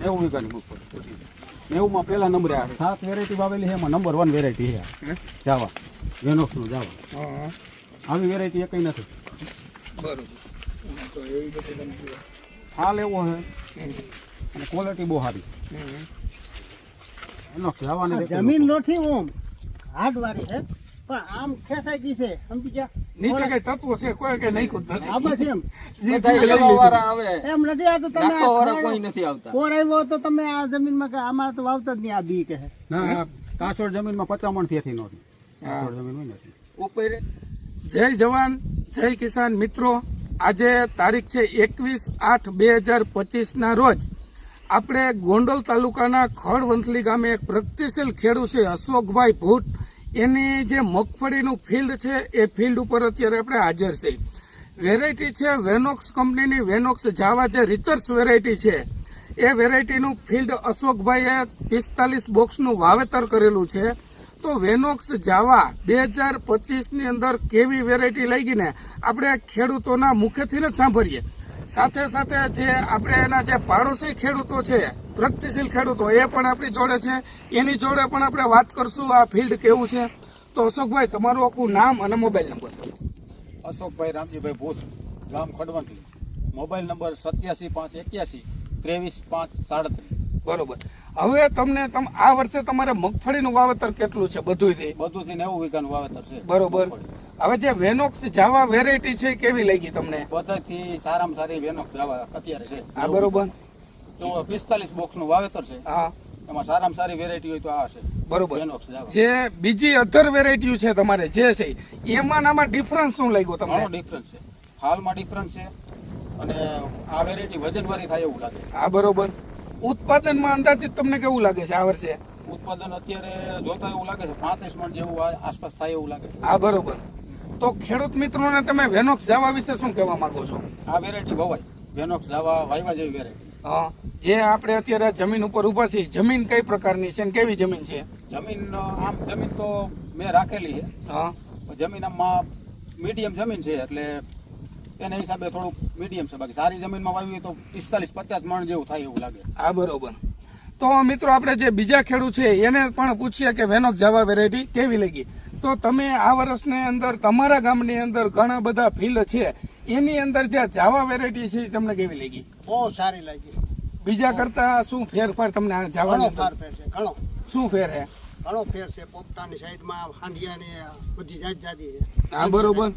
નેવું વીઘાની મગફળી નેવુંમાં પહેલા નંબરે આવે. સાત વેરાયટી વાવેલી છે એમાં નંબર વન વેરાયટી છે. આ. જાવા. વેનોક્સનું જાવા. આવી વેરાયટી એકઈ નથી. બરોબર. એવી. હાલ એવો છે. અને ક્વોલિટી બહુ સારી. વેનોક્સ જાવાની જમીન નથી ઓમ. હાડવાળી છે. પણ આમ ખેંચાઈ ગઈ છે. સમજી ગયા? નીચે કઈ તત્વો છે કોઈ કઈ નાખ્યું જ આ બસ એમ. નથી બધા લઈ લીધું. લેવાવાળા આવે. એમ નથી આ તો તમે નાખવા વાળા ખોળ- કોઈ નથી આવતા. કોર તો તમે આ જમીનમાં કે તો વાવતા જ નહીં આ બી કહે. ના કાસોડ જમીનમાં પચામણથી નહોતી કાસોડ જમીન નથી. ઉપર જય જવાન જય કિસાન મિત્રો. આજે તારીખ છે એકવીસ આઠ બે હજાર પચીસના રોજ આપણે ગોંડલ તાલુકાના ખડવંથલી ગામે એક પ્રગતિશીલ ખેડૂત છે અશોકભાઈ ભૂટ. એની જે મગફળીનું ફિલ્ડ છે, એ ફિલ્ડ ઉપર અત્યારે આપણે હાજર છે. વેરાયટી છે વેનોક્સ કંપનીની વેનોક્સ જાવા જે રિસર્ચ વેરાયટી છે, એ વેરાયટીનું ફિલ્ડ અશોકભાઈએ પિસ્તાલીસ બોક્સનું વાવેતર કરેલું છે. તો વેનોક્સ જાવા બે હજાર પચીસની અંદર કેવી વેરાયટી લઈ ગઈ આપણે ખેડૂતોના મુખેથી જ સાંભળીએ. સાથે સાથે જે આપણે એના જે પાડોશી ખેડૂતો છે પ્રગતિશીલ ખેડૂતો એ પણ આપણી જોડે છે. એની જોડે પણ આપણે વાત કરશું આ ફિલ્ડ કેવું છે. તો અશોકભાઈ તમારું આખું નામ અને મોબાઈલ નંબર અશોકભાઈ રામજીભાઈ ભૂત ગામ ખડવંટલી. મોબાઈલ નંબર સત્યાસી પાંચ એક્યાસી ત્રેવીસ પાંચ સાડત્રીસ. બરોબર. હવે તમને તમ આ વર્ષે તમારે મગફળીનું વાવેતર કેટલું છે બધું બધુંથી નેવું વીઘાનું વાવેતર છે. બરોબર. હવે જે વેનોક્સ જાવા વેરાયટી છે કેવી લાગી તમને? બધાથી સારામાં સારી વેનોક્સ જવા અત્યારે છે. આ બરોબર. જો પિસ્તાલીસ બોક્સનું વાવેતર છે. હા. એમાં સારામાં સારી વેરાયટી હોય તો આ છે બરોબર. વેનોક્સ જવા જે બીજી અધર વેરાયટીઓ છે તમારે જે છે એમાં ને આમાં ડિફરન્સ શું લાગ્યો તમારો તમને ડિફરન્સ છે. હાલમાં ડિફરન્સ છે અને આ વેરાયટી વજનવાળી થાય એવું લાગે છે. આ બરોબર. ઉત્પાદનમાં અંદાજિત તમને કેવું લાગે છે આ વર્ષે? ઉત્પાદન અત્યારે જોતા એવું લાગે છે પાંત્રીસ મણ જેવું આસપાસ થાય એવું લાગે છે. આ બરોબર. તો ખેડૂત મિત્રોને તમે વેનોક્સ જાવા વિશે શું કહેવા માંગો છો? આ વેરાયટી ભવાય વેનોક્સ જાવા વાયવા જેવી વેરાયટી હા જે આપણે અત્યારે જમીન ઉપર ઊભા છીએ જમીન કઈ પ્રકારની છે ને કેવી જમીન છે? જમીન આમ જમીન તો મેં રાખેલી છે. હા. જમીન આમાં મીડિયમ જમીન છે એટલે એના હિસાબે થોડુંક મીડિયમ છે. બાકી સારી જમીનમાં વાવીએ તો પિસ્તાલીસ પચાસ મણ જેવું થાય એવું લાગે. આ બરોબર. તો મિત્રો આપણે જે બીજા ખેડૂત છે એને પણ પૂછીએ કે વેનોક જાવા વેરાયટી કેવી લાગી? તો તમે આ વર્ષની અંદર તમારા ગામની અંદર ઘણા બધા ફિલ્ડ છે. એની અંદર જે જાવા વેરાયટી છે એ તમને કેવી લાગી? બહુ સારી લાગી. બીજા કરતા શું ફેરફાર તમને જાવાની ઘણો અંદર? ફેર છે ઘણો. શું ફેર છે ઘણો ફેર છે પોપટાની સાઈડમાં હાંડિયાની બધી જાત જાતી છે. હા બરોબર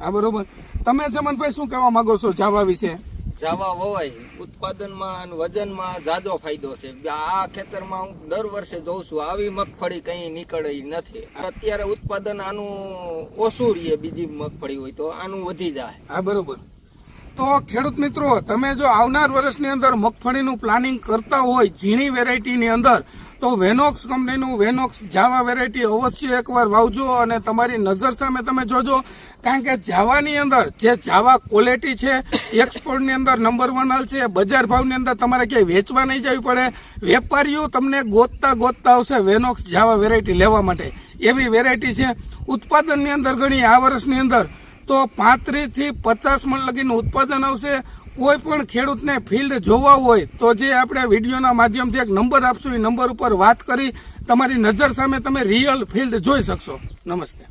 હા બરોબર. તમે જમનભાઈ શું કહેવા માંગો છો જાવા વિશે? જાવા વવાય, ઉત્પાદનમાં અને વજનમાં જાદો ફાયદો છે. આ ખેતરમાં હું દર વર્ષે જોઉં છું, આવી મગફળી કઈ નીકળી નથી. અત્યારે ઉત્પાદન આનું ઓછું રહીએ બીજી મગફળી હોય તો આનું વધી જાય. હા, બરોબર. તો ખેડૂત મિત્રો, તમે જો આવનાર વર્ષની અંદર મગફળીનું પ્લાનિંગ કરતા હોય, ઝીણી વેરાયટીની અંદર તો વેનોક્સ કંપનીનું વેનોક્સ જાવા વેરાયટી અવશ્ય એકવાર વાવજો અને તમારી નજર સામે તમે જોજો. કારણ કે જાવાની અંદર જે જાવા ક્વોલિટી છે એક્સપોર્ટની અંદર નંબર વન હાલ છે, બજાર ભાવની અંદર તમારે ક્યાંય વેચવા નહીં જવી પડે. વેપારીઓ તમને ગોતતા ગોતતા આવશે વેનોક્સ જાવા વેરાયટી લેવા માટે. એવી વેરાયટી છે. ઉત્પાદનની અંદર ગણી આ વર્ષની અંદર તો પાંત્રીસથી પચાસ મણ લગીનું ઉત્પાદન આવશે. કોઈ પણ ખેડૂતને ફિલ્ડ જોવા હોય તો જે આપણે વિડીયોના માધ્યમથી એક નંબર આપશું. એ નંબર ઉપર વાત કરી. તમારી નજર સામે તમે રિયલ ફિલ્ડ જોઈ શકશો. નમસ્તે.